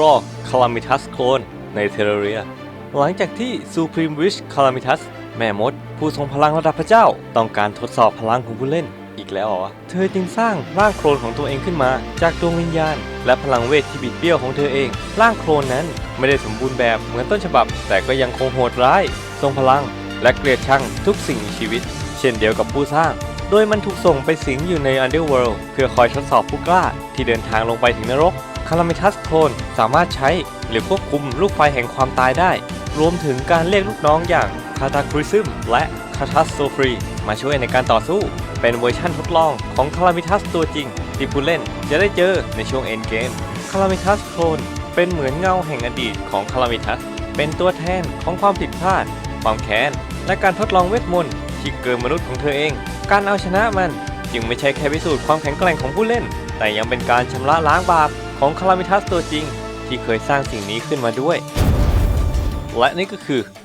รอกคาลามิทัสโคลนในเทเรียหลังจากที่ Supreme Wish Calamitas แม่มด ผู้ทรงพลังระดับพระเจ้า ต้องการทดสอบพลังของผู้เล่นอีกแล้วเหรอ เธอจึงสร้างร่างโคลนของตัวเองขึ้นมา จากดวงวิญญาณ และพลังเวทที่บิดเบี้ยวของเธอเอง ร่างโคลนนั้นไม่ได้สมบูรณ์แบบเหมือนต้นฉบับ แต่ก็ยังคงโหดร้าย ทรงพลัง และเกลียดชังทุกสิ่งมีชีวิต เช่นเดียวกับผู้สร้าง โดยมันถูกส่งไปสิงอยู่ใน Underworld เพื่อคอยทดสอบผู้กล้าที่เดินทางลงไปถึงนรก คารามิทัสโคลนสามารถใช้หรือควบคุมลูกไฟแห่งความตายได้ รวมถึงการเรียกลูกน้องอย่างคาตาคริซึมและคาทัสโซฟรีมาช่วยในการต่อสู้ เป็นเวอร์ชั่นทดลองของคารามิทัสตัวจริง ที่ผู้เล่นจะได้เจอในช่วงเอ็นเกมคารามิทัสโคลนเป็นเหมือนเงาแห่งอดีตของคารามิทัสเป็นตัวแทนของความผิดพลาด ความแค้น และการทดลองเวทมนต์ที่เกินมนุษย์ของเธอเอง การเอาชนะมันจึงไม่ใช่แค่พิสูจน์ความแข็งแกร่งของผู้เล่น แต่ยังเป็นการชำระล้างบาป ของคารามิทัสตัวจริงที่เคยสร้างสิ่งนี้ขึ้นมาด้วย และนี่ก็คือ